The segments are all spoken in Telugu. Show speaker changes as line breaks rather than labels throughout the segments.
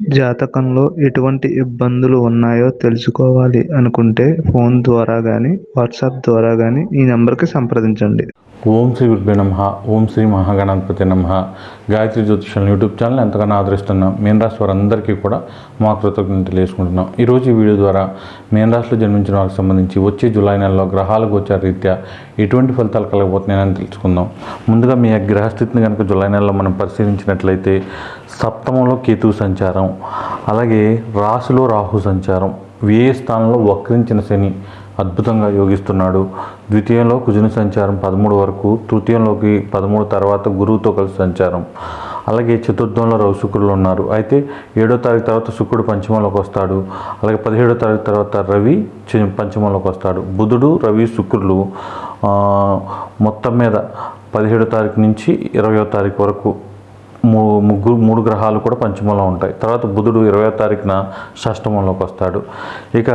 జాతకంలో ఎటువంటి ఇబ్బందులు ఉన్నాయో తెలుసుకోవాలి అనుకుంటే ఫోన్ ద్వారా కానీ వాట్సాప్ ద్వారా కానీ ఈ నెంబర్కి సంప్రదించండి.
ఓం శ్రీ గురుభ్యో నమ ఓం శ్రీ మహాగణాధిపతి నమ. గాయత్రి జ్యోతిషం యూట్యూబ్ ఛానల్ ఎంతగానో ఆదరిస్తున్నాం. మీన రాశి వారందరికీ కూడా మా కృతజ్ఞతలు తెలియజేసుకుంటున్నాం. ఈరోజు ఈ వీడియో ద్వారా మీన రాశిలో జన్మించిన వారికి సంబంధించి వచ్చే జూలై నెలలో గ్రహాల గోచార రీత్యా ఎటువంటి ఫలితాలు కలగబోతున్నాయని తెలుసుకుందాం. ముందుగా మీ గ్రహస్థితిని కనుక జూలై నెలలో మనం పరిశీలించినట్లయితే సప్తమంలో కేతు సంచారం అలాగే రాశిలో రాహు సంచారం. వ్యయ స్థానంలో వక్రించిన శని అద్భుతంగా యోగిస్తున్నాడు. ద్వితీయంలో కుజుని సంచారం పదమూడు వరకు తృతీయంలోకి పదమూడు తర్వాత గురువుతో కలిసి సంచారం. అలాగే చతుర్థంలో రవి శుక్రులు ఉన్నారు. అయితే ఏడో తారీఖు తర్వాత శుక్రుడు పంచమంలోకి వస్తాడు. అలాగే పదిహేడో తారీఖు తర్వాత రవి పంచమంలోకి వస్తాడు. బుధుడు రవి శుక్రులు మొత్తం మీద పదిహేడో తారీఖు నుంచి ఇరవయో తారీఖు వరకు ముగ్గురు మూడు గ్రహాలు కూడా పంచమంలో ఉంటాయి. తర్వాత బుధుడు ఇరవై తారీఖున షష్టమంలోకి వస్తాడు. ఇక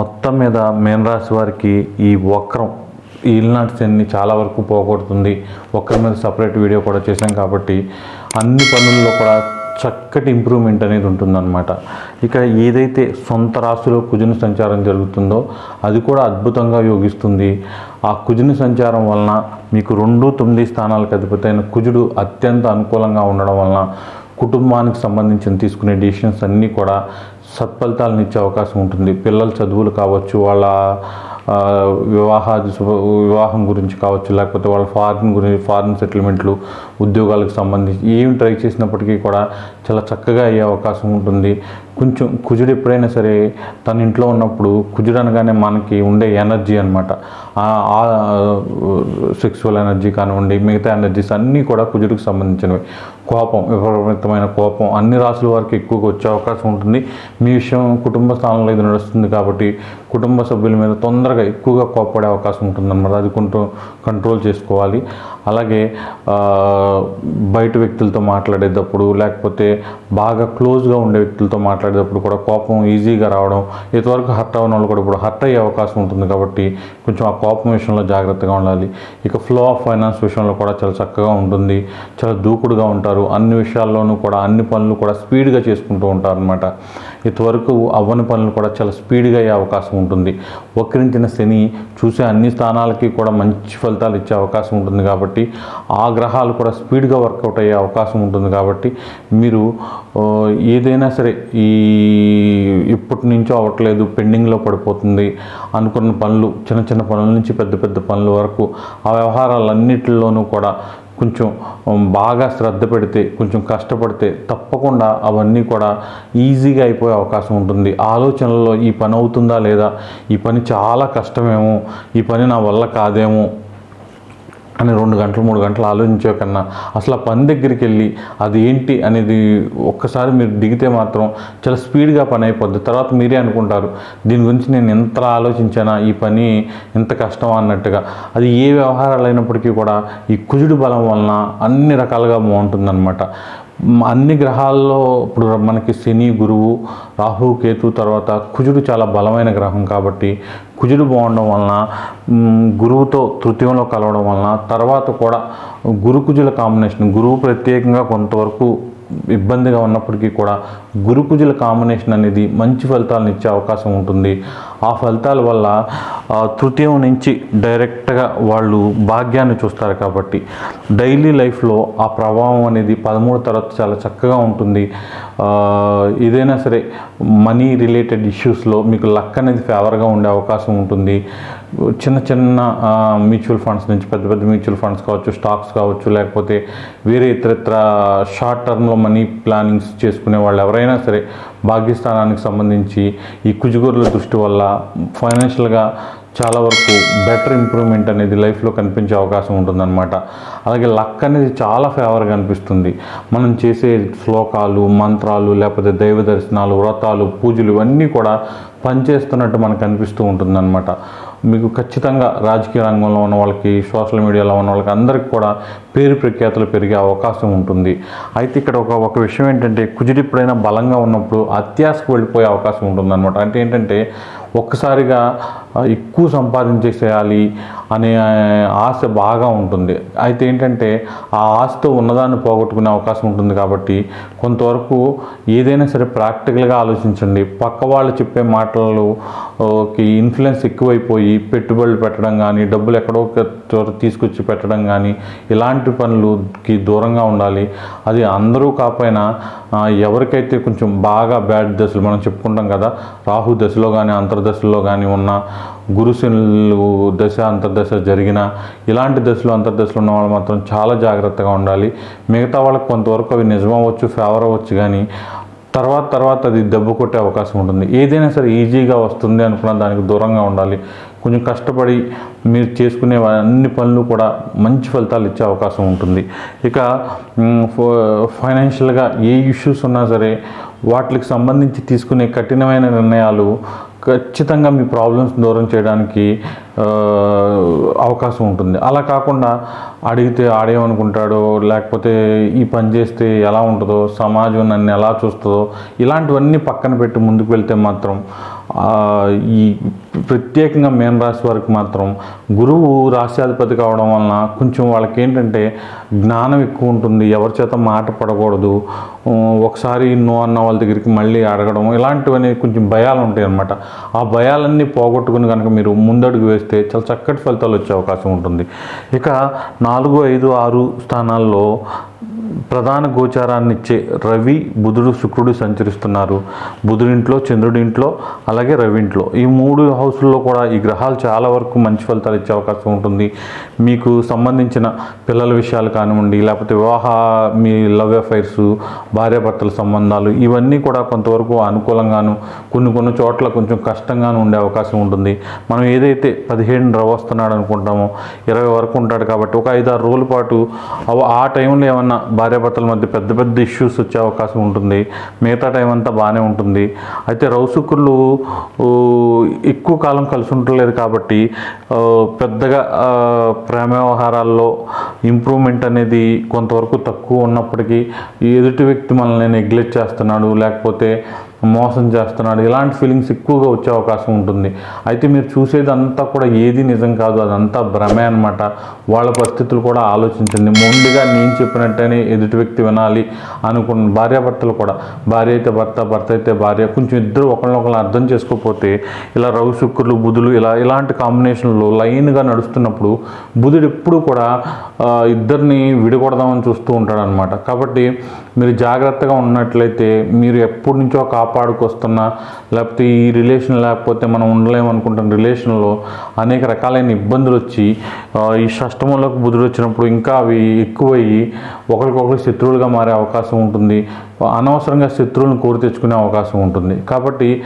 మొత్తం మీద మీనరాశి వారికి ఈ వక్రం ఈ ఇల్నాటి శని చాలా వరకు పోగొడుతుంది. ఒక్కరి మీద సపరేట్ వీడియో కూడా చేశాం కాబట్టి అన్ని పనుల్లో కూడా చక్కటి ఇంప్రూవ్మెంట్ అనేది ఉంటుందన్నమాట. ఇక ఏదైతే సొంత రాశిలో కుజుని సంచారం జరుగుతుందో అది కూడా అద్భుతంగా యోగిస్తుంది. ఆ కుజుని సంచారం వలన మీకు రెండు తొమ్మిది స్థానాలకు అధిపతి అయిన కుజుడు అత్యంత అనుకూలంగా ఉండడం వలన కుటుంబానికి సంబంధించిన తీసుకునే డిసిషన్స్ అన్నీ కూడా సత్ఫలితాలను ఇచ్చే అవకాశం ఉంటుంది. పిల్లల చదువులు కావచ్చు వాళ్ళ వివాహ వివాహం గురించి కావచ్చు లేకపోతే వాళ్ళ ఫారిన్ గురించి ఫారిన్ సెటిల్మెంట్లు ఉద్యోగాలకు సంబంధించి ఏం ట్రై చేసినప్పటికీ కూడా చాలా చక్కగా అయ్యే అవకాశం ఉంటుంది. కొంచెం కుజుడు ఎప్పుడైనా సరే తన ఇంట్లో ఉన్నప్పుడు కుజుడు అనగానే మనకి ఉండే ఎనర్జీ అనమాట సెక్సువల్ ఎనర్జీ కానివ్వండి మిగతా ఎనర్జీస్ అన్నీ కూడా కుజుడికి సంబంధించినవి. కోపం విపరీతమైన కోపం అన్ని రాసుల వారికి ఎక్కువగా వచ్చే అవకాశం ఉంటుంది. మీ విషయం కుటుంబ స్థానంలో ఇది నడుస్తుంది కాబట్టి కుటుంబ సభ్యుల మీద తొందరగా ఎక్కువగా కోపపడే అవకాశం ఉంటుందన్నమాట. అది కొంచెం కంట్రోల్ చేసుకోవాలి. అలాగే బయట వ్యక్తులతో మాట్లాడేటప్పుడు లేకపోతే బాగా క్లోజ్గా ఉండే వ్యక్తులతో మాట్లాడేటప్పుడు కూడా కోపం ఈజీగా రావడం ఇంతవరకు హర్ట్ అవ్వని వాళ్ళు కూడా ఇప్పుడు హర్ట్ అయ్యే అవకాశం ఉంటుంది కాబట్టి కొంచెం ఆ కోపం విషయంలో జాగ్రత్తగా ఉండాలి. ఇక ఫ్లో ఆఫ్ ఫైనాన్స్ విషయంలో కూడా చాలా చక్కగా ఉంటుంది. చాలా దూకుడుగా ఉంటారు. అన్ని విషయాల్లోనూ కూడా అన్ని పనులు కూడా స్పీడ్గా చేసుకుంటూ ఉంటారు అనమాట ఇంతవరకు అవ్వని పనులు కూడా చాలా స్పీడ్గా అయ్యే అవకాశం ఉంటుంది. వక్రించిన శని చూసే అన్ని స్థానాలకి కూడా మంచి ఫలితాలు ఇచ్చే అవకాశం ఉంటుంది కాబట్టి ఆ గ్రహాలు కూడా స్పీడ్గా వర్కౌట్ అయ్యే అవకాశం ఉంటుంది కాబట్టి మీరు ఏదైనా సరే ఈ ఇప్పటి నుంచో అవ్వట్లేదు పెండింగ్లో పడిపోతుంది అనుకున్న పనులు చిన్న చిన్న పనుల నుంచి పెద్ద పెద్ద పనుల వరకు ఆ వ్యవహారాలన్నింటిలోనూ కూడా కొంచెం బాగా శ్రద్ధ పెడితే కొంచెం కష్టపడితే తప్పకుండా అవన్నీ కూడా ఈజీగా అయిపోయే అవకాశం ఉంటుంది. ఆలోచనలో ఈ పని అవుతుందా లేదా? ఈ పని చాలా కష్టమేమో. ఈ పని నా వల్ల కాదేమో అని రెండు గంటలు మూడు గంటలు ఆలోచించే కన్నా అసలు ఆ పని దగ్గరికి వెళ్ళి అది ఏంటి అనేది ఒక్కసారి మీరు దిగితే మాత్రం చాలా స్పీడ్గా పని అయిపోద్ది. తర్వాత మీరే అనుకుంటారు దీని గురించి నేను ఎంత ఆలోచించానా? ఈ పని ఎంత కష్టం అన్నట్టుగా. అది ఏ వ్యవహారాలు అయినప్పటికీ కూడా ఈ కుజుడు బలం వలన అన్ని రకాలుగా బాగుంటుందన్నమాట. అన్ని గ్రహాల్లో ఇప్పుడు మనకి శని గురువు రాహు కేతు తర్వాత కుజుడు చాలా బలమైన గ్రహం కాబట్టి కుజుడు బాగుండడం వలన గురువుతో తృతీయంలో కలవడం వలన తర్వాత కూడా గురు కుజుల కాంబినేషన్ గురువు ప్రత్యేకంగా కొంతవరకు ఇబ్బందిగా ఉన్నప్పటికీ కూడా గురుకుజుల కాంబినేషన్ అనేది మంచి ఫలితాలను ఇచ్చే అవకాశం ఉంటుంది. ఆ ఫలితాల వల్ల తృతీయం నుంచి డైరెక్ట్గా వాళ్ళు భాగ్యాన్ని చూస్తారు కాబట్టి డైలీ లైఫ్లో ఆ ప్రభావం అనేది పదమూడు తర్వాత చాలా చక్కగా ఉంటుంది. ఏదైనా సరే మనీ రిలేటెడ్ ఇష్యూస్లో మీకు లక్ అనేది ఫేవర్గా ఉండే అవకాశం ఉంటుంది. చిన్న చిన్న మ్యూచువల్ ఫండ్స్ నుంచి పెద్ద పెద్ద మ్యూచువల్ ఫండ్స్ కావచ్చు స్టాక్స్ కావచ్చు లేకపోతే వేరే ఇతరత్ర షార్ట్ టర్మ్లో మనీ ప్లానింగ్స్ చేసుకునే వాళ్ళు ఎవరైనా సరే భాగ్యస్థానానికి సంబంధించి ఈ కుజుగురుల దృష్టి వల్ల ఫైనాన్షియల్గా చాలా వరకు బెటర్ ఇంప్రూవ్మెంట్ అనేది లైఫ్లో కనిపించే అవకాశం ఉంటుందన్నమాట. అలాగే లక్ అనేది చాలా ఫేవర్గా అనిపిస్తుంది. మనం చేసే శ్లోకాలు మంత్రాలు లేకపోతే దైవ దర్శనాలు వ్రతాలు పూజలు ఇవన్నీ కూడా పనిచేస్తున్నట్టు మనకు అనిపిస్తూ ఉంటుందన్నమాట. మీకు ఖచ్చితంగా రాజకీయ రంగంలో ఉన్న వాళ్ళకి సోషల్ మీడియాలో ఉన్న వాళ్ళకి అందరికీ కూడా పేరు ప్రఖ్యాతులు పెరిగే అవకాశం ఉంటుంది. అయితే ఇక్కడ ఒక ఒక విషయం ఏంటంటే కుజుడు ఎప్పుడైనా బలంగా ఉన్నప్పుడు అత్యాశకు వెళ్ళిపోయే అవకాశం ఉంటుందన్నమాట. అంటే ఏంటంటే ఒక్కసారిగా ఎక్కువ సంపాదించేసేయాలి అనే ఆశ బాగా ఉంటుంది. అయితే ఏంటంటే ఆ ఆశతో ఉన్నదాన్ని పోగొట్టుకునే అవకాశం ఉంటుంది కాబట్టి కొంతవరకు ఏదైనా సరే ప్రాక్టికల్గా ఆలోచించండి. పక్క వాళ్ళు చెప్పే మాటలకి ఇన్ఫ్లుయెన్స్ ఎక్కువైపోయి పెట్టుబడులు పెట్టడం కానీ డబ్బులు ఎక్కడో చోట తీసుకొచ్చి పెట్టడం కానీ ఇలాంటి పనులకి దూరంగా ఉండాలి. అది అందరూ కాకపోయినా ఎవరికైతే కొంచెం బాగా బ్యాడ్ దశలు మనం చెప్పుకుంటాం కదా రాహు దశలో కానీ అంతర్దశలో కానీ ఉన్న గురుశనులు దశ అంతర్దశ జరిగిన ఇలాంటి దశలు అంతర్దశలు ఉన్న వాళ్ళు మాత్రం చాలా జాగ్రత్తగా ఉండాలి. మిగతా వాళ్ళకి కొంతవరకు అవి నిజమవ్వచ్చు ఫేవర్ అవ్వచ్చు కానీ తర్వాత తర్వాత అది దెబ్బ కొట్టే అవకాశం ఉంటుంది. ఏదైనా సరే ఈజీగా వస్తుంది అనుకున్న దానికి దూరంగా ఉండాలి. కొంచెం కష్టపడి మీరు చేసుకునే అన్ని పనులు కూడా మంచి ఫలితాలు ఇచ్చే అవకాశం ఉంటుంది. ఇక ఫైనాన్షియల్గా ఏ ఇష్యూస్ ఉన్నా సరే వాటికి సంబంధించి తీసుకునే కఠినమైన నిర్ణయాలు ఖచ్చితంగా మీ ప్రాబ్లమ్స్ దూరం చేయడానికి అవకాశం ఉంటుంది. అలా కాకుండా అడిగితే ఆడేమనుకుంటాడో లేకపోతే ఈ పని చేస్తే ఎలా ఉంటుందో సమాజం నన్ను ఎలా చూస్తుందో ఇలాంటివన్నీ పక్కన పెట్టి ముందుకు వెళ్తే మాత్రం ఈ ప్రత్యేకంగా మేన రాశి వారికి మాత్రం గురువు రాశ్యాధిపతి కావడం వలన కొంచెం వాళ్ళకి ఏంటంటే జ్ఞానం ఎక్కువ ఉంటుంది. ఎవరి చేత మాట పడకూడదు. ఒకసారి నో అన్న వాళ్ళ దగ్గరికి మళ్ళీ అడగడం ఇలాంటివన్నీ కొంచెం భయాలు ఉంటాయి అన్నమాట ఆ భయాలన్నీ పోగొట్టుకుని కనుక మీరు ముందడుగు వేస్తే చాలా చక్కటి ఫలితాలు వచ్చే అవకాశం ఉంటుంది. ఇక నాలుగు ఐదు ఆరు స్థానాల్లో ప్రధాన గోచారాన్ని ఇచ్చే రవి బుధుడు శుక్రుడు సంచరిస్తున్నారు. బుధుడింట్లో చంద్రుడింట్లో అలాగే రవింట్లో. ఈ మూడు హౌస్ల్లో కూడా ఈ గ్రహాలు చాలా వరకు మంచి ఫలితాలు ఇచ్చే అవకాశం ఉంటుంది. మీకు సంబంధించిన పిల్లల విషయాలు కానివ్వండి లేకపోతే వివాహ మీ లవ్ అఫైర్స్ భార్యాభర్తల సంబంధాలు ఇవన్నీ కూడా కొంతవరకు అనుకూలంగాను కొన్ని కొన్ని చోట్ల కొంచెం కష్టంగాను ఉండే అవకాశం ఉంటుంది. మనం ఏదైతే పదిహేను రవ వస్తున్నాడు అనుకుంటామో ఇరవై వరకు ఉంటాడు కాబట్టి ఒక ఐదు ఆరు రోజుల పాటు ఆ టైంలో ఏమన్నా భార్యాభర్తల మధ్య పెద్ద పెద్ద ఇష్యూస్ వచ్చే అవకాశం ఉంటుంది. మిగతా టైం అంతా బాగానే ఉంటుంది. అయితే రౌసుకులు ఎక్కువ కాలం కలిసి ఉండలేదు కాబట్టి పెద్దగా ప్రేమ వ్యవహారాల్లో ఇంప్రూవ్మెంట్ అనేది కొంతవరకు తక్కువ ఉన్నప్పటికీ ఎదుటి వ్యక్తి మనల్ని నెగ్లెక్ట్ చేస్తున్నాడు. లేకపోతే మోసం చేస్తున్నాడు. ఇలాంటి ఫీలింగ్స్ ఎక్కువగా వచ్చే అవకాశం ఉంటుంది. అయితే మీరు చూసేదంతా కూడా ఏది నిజం కాదు అదంతా భ్రమే అనమాట వాళ్ళ పరిస్థితులు కూడా ఆలోచించండి. ముందుగా నేను చెప్పినట్టనే ఎదుటి వ్యక్తి వినాలి అనుకున్న భార్యాభర్తలు కూడా. భార్య అయితే భర్త భర్త అయితే భార్య. కొంచెం ఇద్దరు ఒకళ్ళొకళ్ళు అర్థం చేసుకోకపోతే ఇలా రవి శుక్రులు బుధులు ఇలా ఇలాంటి కాంబినేషన్లో లైన్గా నడుస్తున్నప్పుడు బుధుడు ఎప్పుడు కూడా ఇద్దరిని విడగొడదామని చూస్తూ ఉంటాడనమాట కాబట్టి మీరు జాగ్రత్తగా ఉన్నట్లయితే మీరు ఎప్పటి నుంచో కాపాడుకొస్తున్నా లేకపోతే ఈ రిలేషన్ లేకపోతే మనం ఉండలేము అనుకుంటున్న రిలేషన్లో అనేక రకాలైన ఇబ్బందులు వచ్చి ఈ షష్టమంలోకి బుధుడు వచ్చినప్పుడు ఇంకా అవి ఎక్కువయ్యి ఒకరికొకరు శత్రువులుగా మారే అవకాశం ఉంటుంది. అనవసరంగా శత్రువులను కోరి తెచ్చుకునే అవకాశం ఉంటుంది. కాబట్టి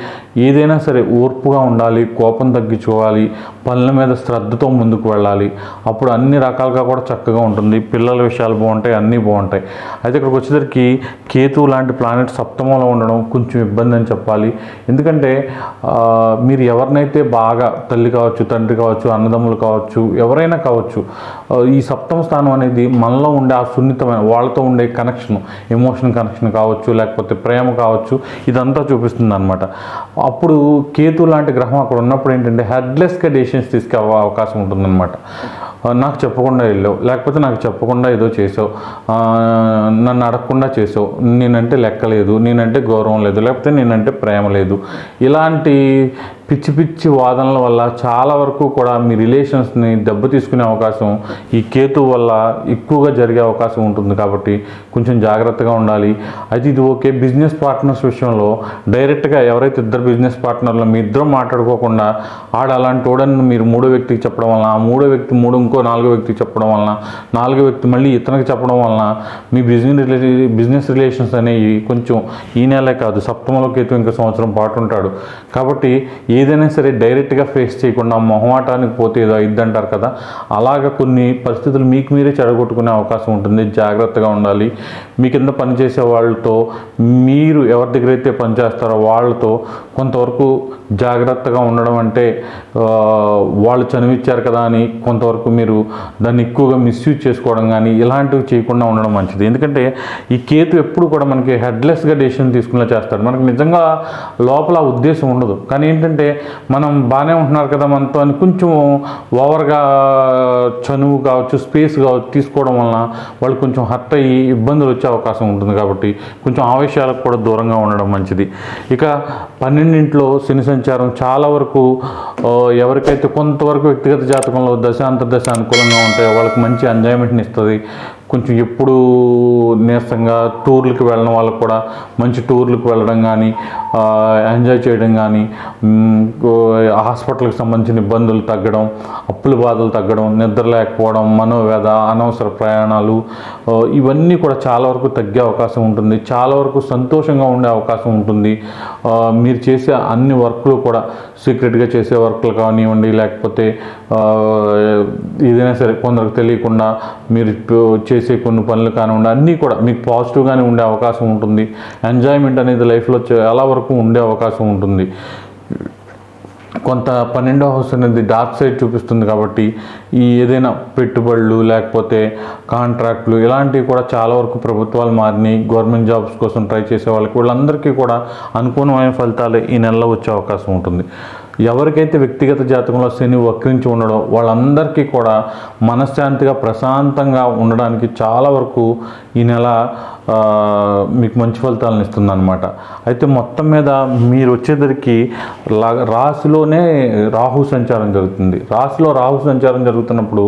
ఏదైనా సరే ఓర్పుగా ఉండాలి కోపం తగ్గించుకోవాలి పనుల మీద శ్రద్ధతో ముందుకు వెళ్ళాలి. అప్పుడు అన్ని రకాలుగా కూడా చక్కగా ఉంటుంది. పిల్లల విషయాలు బాగుంటాయి అన్నీ బాగుంటాయి. అయితే ఇక్కడికి వచ్చేసరికి కేతు లాంటి ప్లానెట్ సప్తమంలో ఉండడం కొంచెం ఇబ్బంది అని చెప్పాలి. ఎందుకంటే మీరు ఎవరినైతే బాగా తల్లి కావచ్చు తండ్రి కావచ్చు అన్నదమ్ములు కావచ్చు ఎవరైనా కావచ్చు ఈ సప్తమ స్థానం అనేది మనలో ఉండే ఆ సున్నితమైన వాళ్ళతో ఉండే కనెక్షన్ ఎమోషన్ కనెక్షన్ కావచ్చు లేకపోతే ప్రేమ కావచ్చు ఇదంతా చూపిస్తుంది అనమాట అప్పుడు కేతు లాంటి గ్రహం అక్కడ ఉన్నప్పుడు ఏంటంటే హెడ్లెస్గా డెసిషన్స్ తీసుకే అవకాశం ఉంటుందన్నమాట. నాకు చెప్పకుండా వెళ్ళావు. లేకపోతే నాకు చెప్పకుండా ఏదో చేసావు. నన్ను అడగకుండా చేసావు. నేనంటే లెక్కలేదు నేనంటే గౌరవం లేదు. లేకపోతే నేనంటే ప్రేమ లేదు. ఇలాంటి పిచ్చి పిచ్చి వాదనల వల్ల చాలా వరకు కూడా మీ రిలేషన్స్ని దెబ్బతీసుకునే అవకాశం ఈ కేతు వల్ల ఎక్కువగా జరిగే అవకాశం ఉంటుంది కాబట్టి కొంచెం జాగ్రత్తగా ఉండాలి. అయితే ఇది ఓకే బిజినెస్ పార్ట్నర్స్ విషయంలో డైరెక్ట్గా ఎవరైతే ఇద్దరు బిజినెస్ పార్ట్నర్లు మీ ఇద్దరు మాట్లాడుకోకుండా ఆడ అలాంటి వాడని మీరు మూడో వ్యక్తికి చెప్పడం వలన ఆ మూడో వ్యక్తి మూడు ఇంకో నాలుగో వ్యక్తికి చెప్పడం వలన నాలుగో వ్యక్తి మళ్ళీ ఇతనికి చెప్పడం వలన మీ బిజినెస్ రిలే బిజినెస్ రిలేషన్స్ అనేవి కొంచెం ఈ నెలే కాదు సప్తమలో కేతు ఇంకా సంవత్సరం పాటు ఉంటాడు. కాబట్టి ఏదైనా సరే డైరెక్ట్గా ఫేస్ చేయకుండా మొహమాటానికి పోతే ఏదో ఇద్దంటారు కదా. అలాగ కొన్ని పరిస్థితులు మీకు మీరే చెడగొట్టుకునే అవకాశం ఉంటుంది. జాగ్రత్తగా ఉండాలి. మీ కింద పనిచేసే వాళ్ళతో మీరు ఎవరి దగ్గర అయితే పనిచేస్తారో వాళ్ళతో కొంతవరకు జాగ్రత్తగా ఉండడం అంటే వాళ్ళు చనివిచ్చారు కదా అని కొంతవరకు మీరు దాన్ని ఎక్కువగా మిస్యూజ్ చేసుకోవడం కానీ ఇలాంటివి చేయకుండా ఉండడం మంచిది. ఎందుకంటే ఈ కేతు ఎప్పుడు కూడా మనకి హెడ్లెస్గా డెసిషన్ తీసుకునేలా చేస్తాడు. మనకు నిజంగా లోపల ఉద్దేశం ఉండదు. కానీ ఏంటంటే మనం బాగానే ఉంటున్నారు కదా మనతో అని కొంచెం ఓవర్గా చనువు కావచ్చు స్పేస్ కావచ్చు తీసుకోవడం వలన వాళ్ళు కొంచెం హర్ట్ అయ్యి ఇబ్బందులు వచ్చే అవకాశం ఉంటుంది కాబట్టి కొంచెం ఆవేశాలకు కూడా దూరంగా ఉండడం మంచిది. ఇక పన్నెండింట్లో శని సంచారం చాలా వరకు ఎవరికైతే కొంతవరకు వ్యక్తిగత జాతకంలో దశ అంతర్దశ అనుకూలంగా ఉంటాయో వాళ్ళకి మంచి ఎంజాయ్మెంట్ని ఇస్తుంది. కొంచెం ఎప్పుడు నీరసంగా టూర్లకు వెళ్ళడం వాళ్ళకు కూడా మంచి టూర్లకు వెళ్ళడం కానీ ఎంజాయ్ చేయడం కానీ హాస్పిటల్కి సంబంధించిన ఇబ్బందులు తగ్గడం అప్పుల బాధలు తగ్గడం నిద్ర లేకపోవడం మనోవేద అనవసర ప్రయాణాలు ఇవన్నీ కూడా చాలా వరకు తగ్గే అవకాశం ఉంటుంది. చాలా వరకు సంతోషంగా ఉండే అవకాశం ఉంటుంది. మీరు చేసే అన్ని వర్క్లు కూడా సీక్రెట్గా చేసే వర్క్లు కానివ్వండి లేకపోతే ఏదైనా సరే కొందరికి తెలియకుండా మీరు చేసే కొన్ని పనులు కానివ్వండి అన్నీ కూడా మీకు పాజిటివ్గానే ఉండే అవకాశం ఉంటుంది. ఎంజాయ్మెంట్ అనేది లైఫ్లో చాలా వరకు ఉండే అవకాశం ఉంటుంది. కొంత పన్నెండో హౌస్ అనేది డార్క్ సైడ్ చూపిస్తుంది కాబట్టి ఈ ఏదైనా పెట్టుబడులు లేకపోతే కాంట్రాక్ట్లు ఇలాంటివి కూడా చాలా వరకు ప్రభుత్వాలు మారినాయి గవర్నమెంట్ జాబ్స్ కోసం ట్రై చేసే వాళ్ళకి వీళ్ళందరికీ కూడా అనుకూలమైన ఫలితాలు ఈ నెలలో వచ్చే అవకాశం ఉంటుంది. ఎవరికైతే వ్యక్తిగత జాతకంలో శని వక్రించి ఉండడో వాళ్ళందరికీ కూడా మనశ్శాంతిగా ప్రశాంతంగా ఉండడానికి చాలా వరకు ఈ నెల మీకు మంచి ఫలితాలను ఇస్తుంది అనమాట అయితే మొత్తం మీద మీరు వచ్చేసరికి రాశిలోనే రాహు సంచారం జరుగుతుంది. రాశిలో రాహు సంచారం జరుగుతున్నప్పుడు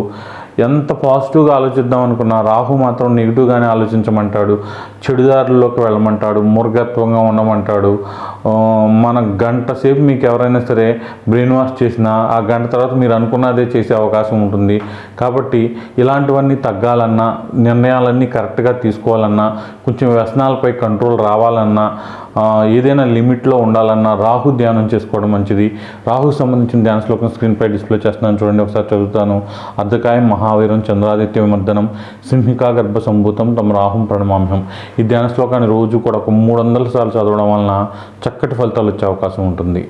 ఎంత పాజిటివ్గా ఆలోచిద్దాం అనుకున్నా రాహు మాత్రం నెగిటివ్గానే ఆలోచించమంటాడు. చెడుదారుల్లోకి వెళ్ళమంటాడు. మూర్ఘత్వంగా ఉండమంటాడు. మన గంట సేపు మీకు ఎవరైనా సరే బ్రెయిన్ వాష్ చేసినా ఆ గంట తర్వాత మీరు అనుకున్నదే చేసే అవకాశం ఉంటుంది. కాబట్టి ఇలాంటివన్నీ తగ్గాలన్నా నిర్ణయాలన్నీ కరెక్ట్గా తీసుకోవాలన్నా కొంచెం వ్యసనాలపై కంట్రోల్ రావాలన్నా ఏదైనా లిమిట్లో ఉండాలన్నా రాహు ధ్యానం చేసుకోవడం మంచిది. రాహుకు సంబంధించిన ధ్యాన శ్లోకం స్క్రీన్పై డిస్ప్లే చేస్తున్నాను. చూడండి ఒకసారి చదువుతాను. అర్ధకాయం మహావీరం చంద్రాదిత్య విమర్దనం సింహికా గర్భ సంభూతం తమ రాహుం ప్రణమామ్యం. ఈ ధ్యాన శ్లోకాన్ని రోజు కూడా ఒక మూడు వందల సార్లు చదవడం వలన చక్కటి ఫలితాలు వచ్చే అవకాశం ఉంటుంది.